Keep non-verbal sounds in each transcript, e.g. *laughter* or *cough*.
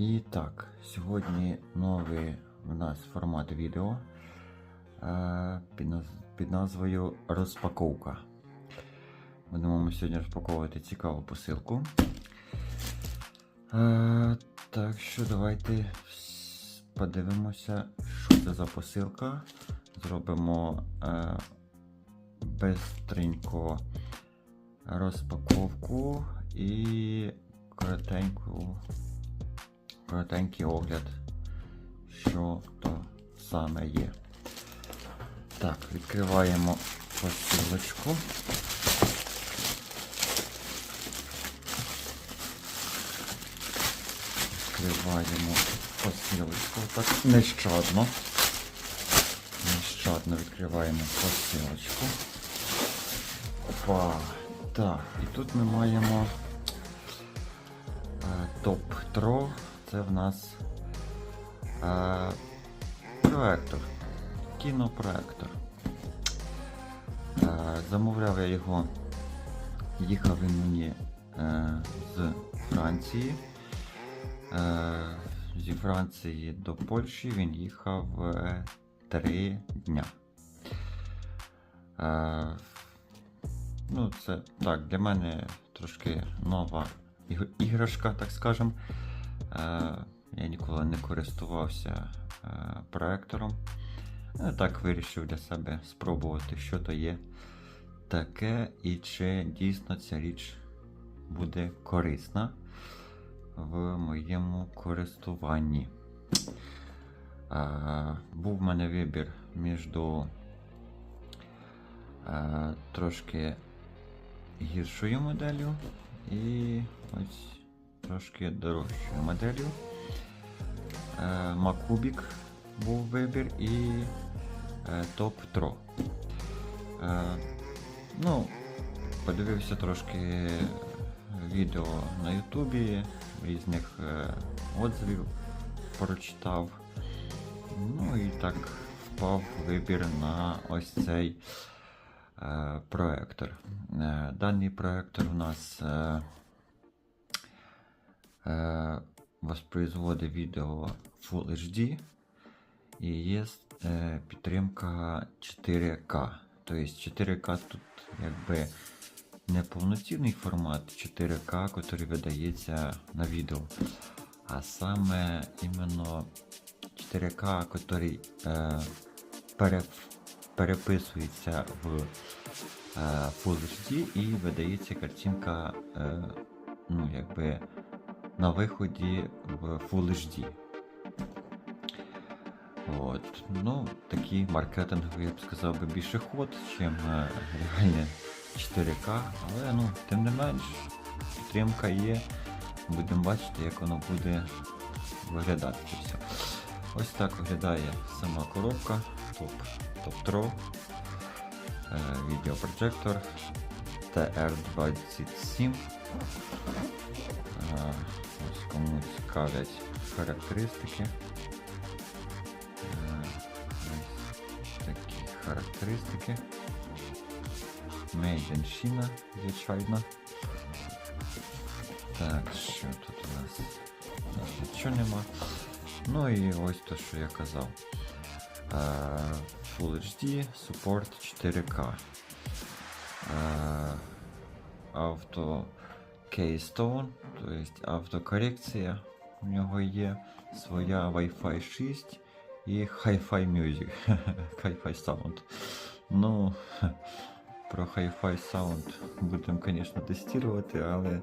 І так, сьогодні новий у нас формат відео е, під, назвою Розпаковка. Будемо ми сьогодні розпаковувати цікаву посилку. Е, так що давайте подивимося, що це за посилка. Зробимо е, розпаковку і коротеньку коротенький огляд, що то саме є. Так, відкриваємо посилочку. Відкриваємо посилочку. Так, нещадно. Нещадно відкриваємо посилочку. Опа. Так, і тут ми маємо е, топ-тро. Це в нас е, проектор. Кінопроектор. Е, замовляв я його, їхав він мені е, з Франції. Е, зі Франції до Польщі він їхав е, три дня. Е, ну, це так, для мене трошки нова іграшка, так скажем. Е, я ніколи не користувався е, проектором. Я так вирішив для себе спробувати, що то є таке, і чи дійсно ця річ буде корисна в моєму користуванні. Е, був в мене вибір між е, трошки гіршою моделлю і ось трошки дорожчою моделлю. Е, Макубік був вибір і е, Топ Тро. Е, ну, подивився трошки відео на Ютубі, різних е, отзивів прочитав. Ну і так впав вибір на ось цей е, проектор. Е, даний проектор у нас е, е, відео Full HD і є е, підтримка 4К. Тобто 4К тут якби не повноцінний формат 4К, який видається на відео, а саме іменно 4К, який е, пере, переписується в е, Full HD і видається картинка е, ну, якби на виході в Full HD. От. Ну, такий маркетинговий, я б сказав, би більше ход, чим е, реальне 4К, але ну, тим не менш, підтримка є. Будемо бачити, як воно буде виглядати все. Ось так виглядає сама коробка, топ, топ-тро, е, відеопроджектор TR27. Ось кому цікавлять характеристики. Ось такі характеристики. In звичайно. Так, що тут у нас? Нічого нема. Ну і ось то, що я казав. Е, Full HD, Support 4K. Е, Авто Keystone, тобто автокорекція у нього є, своя Wi-Fi 6 і Hi-Fi Music, *laughs* Hi-Fi Sound. Ну, *laughs* про Hi-Fi Sound будемо, звісно, тестувати, але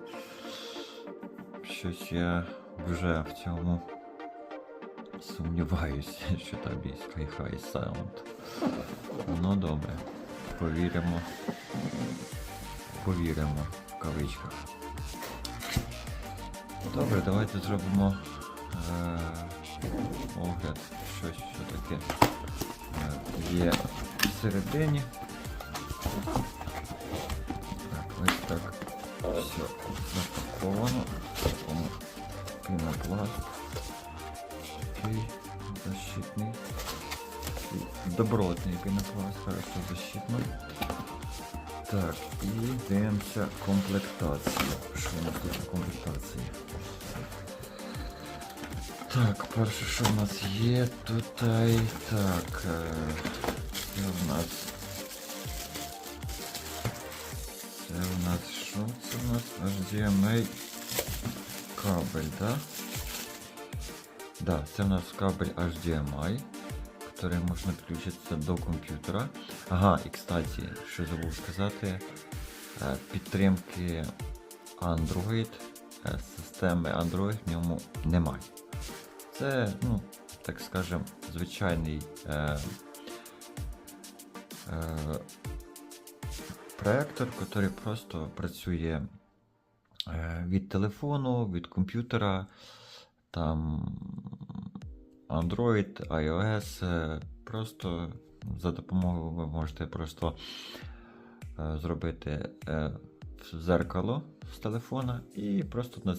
щось я вже в цьому сумніваюся, *laughs* що там є Hi-Fi Sound. Ну добре, повіримо. Повіримо в кавичках. Добре, давайте зробимо е, огляд, щось що таке е, є всередині. Так, ось так все запаковано. Такому пінопласт. Такий защитний. Такий добротний пінопласт, хорошо защитний. Так, і дивимося комплектацію. Що у нас тут в комплектації? Так, перше, що в нас є тут. ай, Так. е, Це в нас. Це в нас що? Це в нас HDMI кабель, да? Да, це в нас кабель HDMI, который можно включиться до комп'ютера. Ага, і кстати, що забув сказати, е, підтримки Android, е, системи Android в ньому немає. Це, ну, так скажем, звичайний е, е, проектор, який просто працює від телефону, від комп'ютера, там Android, iOS. е, Просто за допомогою ви можете просто е, зробити е, зеркало з телефона і просто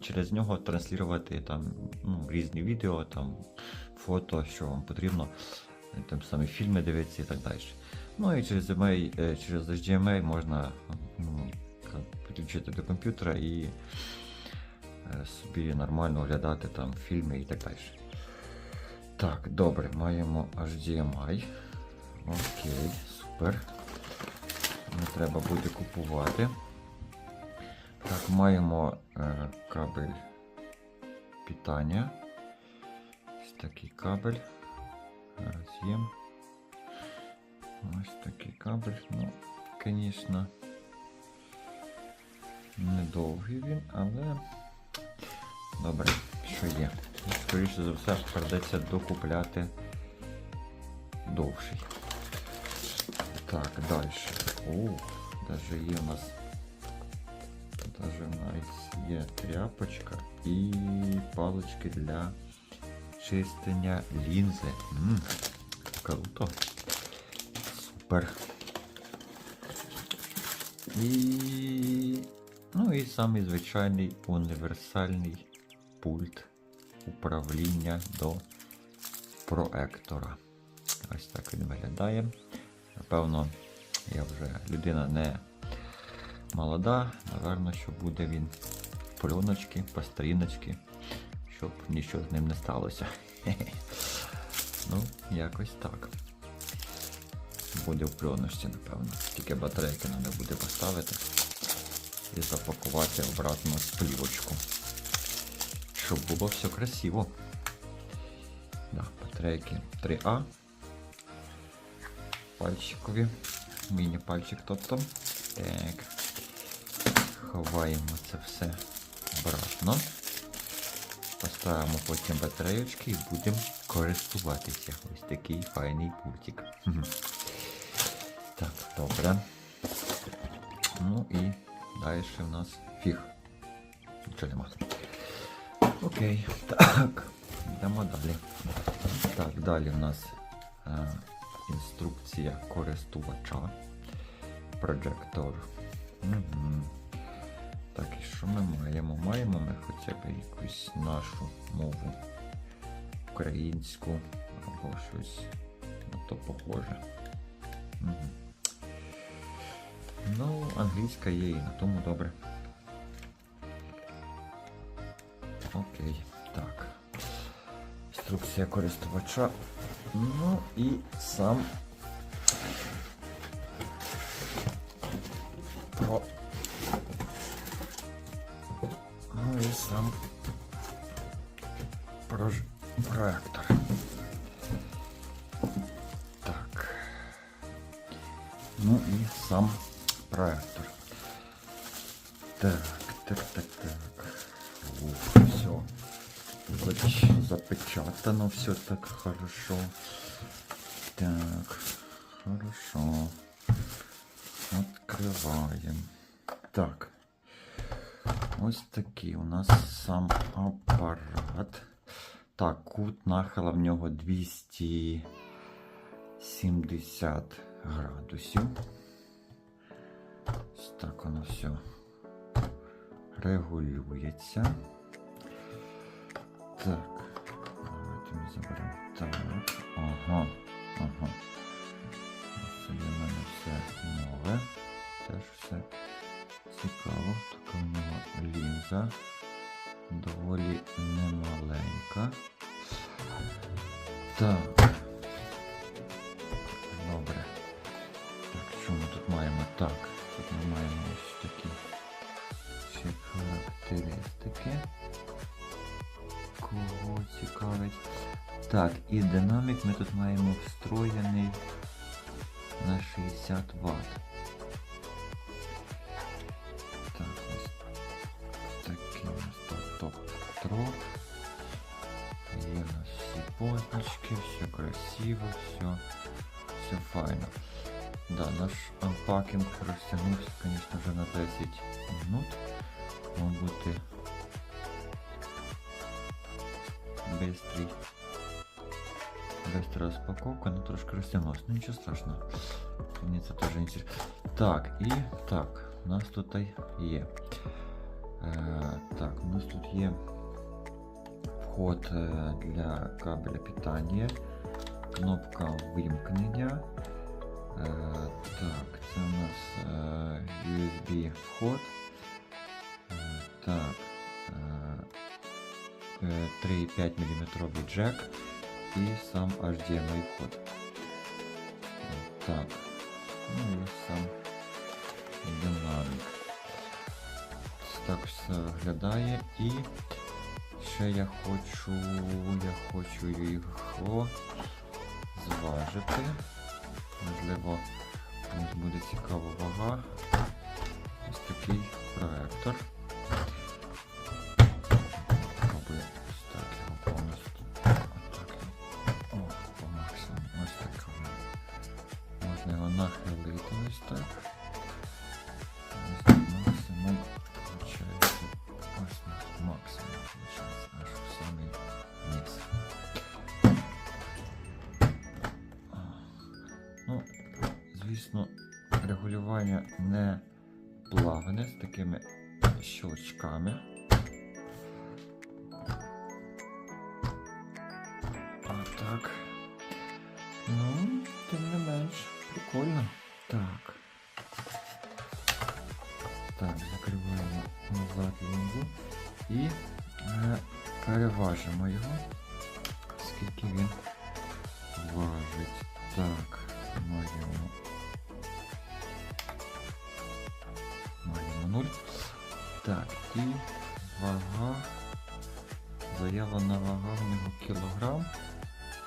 через нього транслювати там ну, різні відео, там фото, що вам потрібно, там самі фільми дивитися і так далі. Ну і через HDMI, через HDMI можна ну, підключити до комп'ютера і собі нормально оглядати там фільми і так далі. Так, добре, маємо HDMI. Окей, супер. Не треба буде купувати. Так, маємо е, кабель питання. Ось такий кабель. Роз'єм. Ось такий кабель. Ну, звісно, недовгий він, але добре, що є. Скоріше за все, придеться докупляти довший. Так, далі. О, даже є у нас. У нас є тряпочка і палички для чистення лінзи. М, круто. Супер. І. Ну і самий звичайний універсальний пульт управління до проектора. Ось так він виглядає. Напевно, я вже людина не молода, напевно, що буде він пленочки, по сторіночки, щоб нічого з ним не сталося. *laughs* Ну, якось так. Буде в пленочці, напевно. Тільки батарейки треба буде поставити і запакувати обратно в плівочку. Щоб було все красиво. Да, батарейки 3А. Пальчикові. Міні-пальчик тобто. Так. Ховаємо це все обратно. Поставимо потім батареєчки і будемо користуватися. Ось такий файний пультик. Так, добре. Ну і далі в нас фіг. Нічого нема. Окей. Так. Йдемо далі. Так, далі в нас е, інструкція користувача. Projector. Угу. Так, і що ми маємо? Маємо ми хоча б якусь нашу мову українську або щось на то похоже. Угу. Ну, англійська є і на тому добре. Окей, так. Інструкція користувача. Ну і сам про. Ну і сам прож... проектор. Так. Ну і сам проектор. Так, так, так, так. Все. Хоч запечатано все так хорошо. Так, хорошо. Открываем. Так. Ось такий у нас сам апарат. Так, кут нахила в нього 270 градусів. Ось так воно все регулюється. Так, давайте ми заберемо. Так, ага, ага. Це для мене все нове. Теж все цікаво. Така в нього лінза доволі немаленька. Так. Добре. Так, що ми тут маємо? Так, тут ми маємо ось такі характеристики. Кого цікавить? Так, і динамік ми тут маємо встроєний на 60 Вт. Так, ось такий у нас тут топ-троп. Є у нас всі позначки, все красиво, все, все файно. Да, наш анпакінг розтягнувся, звісно, вже на 10 минут. Мав бути бистрий. Бистра розпаковка, ну трошки розтягнулося, ну нічого страшного. Мені це теж інтересно. Так, і так, у нас тут є. Е, так, у нас тут є вход е, для кабеля питання, кнопка вимкнення. Е, так, це у нас е, USB вход. Е, Так, е, е, 3,5 мм джек і сам HDMI вход. Так, ну і сам динамік. Так все виглядає і ще я хочу, я хочу його зважити. Можливо, буде цікава вага. Ось такий проектор. Звісно, регулювання не плавне з такими щелчками. Отак. Ну, тим не менш, прикольно. Так. Так, закриваємо назад лінзу і е, переважимо його, скільки він важить. Так, і вага. Заявлена вага в нього кілограм.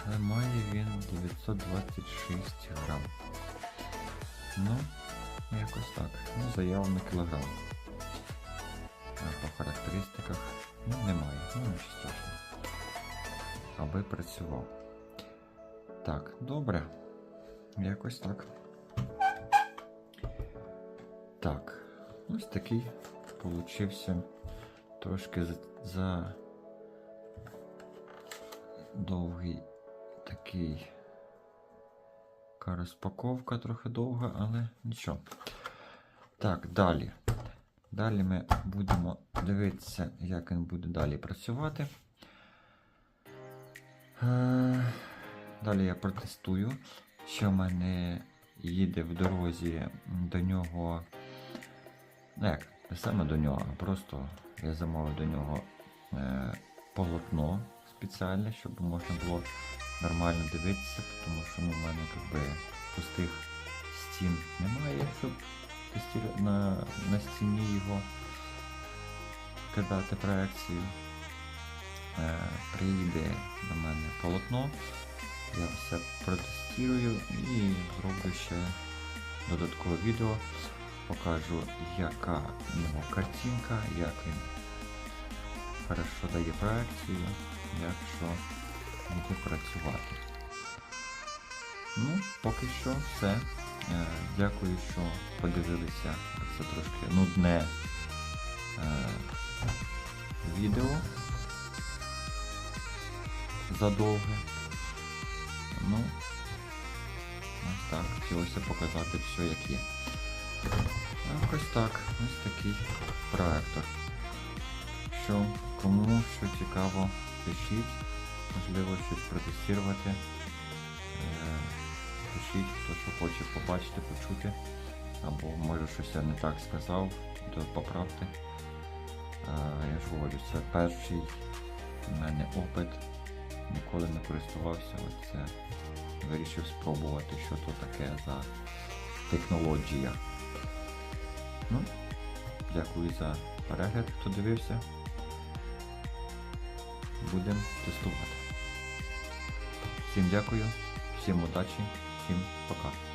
Але має він 926 грам. Ну, якось так. Ну, заявлено кілограм. А по характеристиках ну, немає. Ну, нічого страшного. Аби працював. Так, добре. Якось так. Так, ось такий получився трошки за, довгий такий така розпаковка трохи довга, але нічого. Так, далі. Далі ми будемо дивитися, як він буде далі працювати. Е, Далі я протестую, що в мене їде в дорозі до нього. Ну як, не саме до нього, а просто я замовив до нього е, полотно спеціальне, щоб можна було нормально дивитися, тому що ну, в мене как би, пустих стін немає, щоб на, на стіні його кидати проекцію. Е, приїде до мене полотно. Я все протестую і зроблю ще додаткове відео. Покажу, яка в нього картинка, як він хорошо дає проекцію, як що буде працювати. Ну, поки що все. Е, Дякую, що подивилися це трошки нудне е, відео задовге. Ну, ось так, хотілося показати все як є. Якось так, ось такий проектор. Що, кому що цікаво, пишіть, можливо щось протестувати. Е, Пишіть, хто що хоче побачити, почути. Або може щось я не так сказав, то поправте. Е, Я ж говорю, це перший У мене опит. Ніколи не користувався. Оце вирішив спробувати, що то таке за технологія. Ну, дякую за перегляд, хто дивився. Будемо тестувати. Всім дякую, всім удачі, всім пока.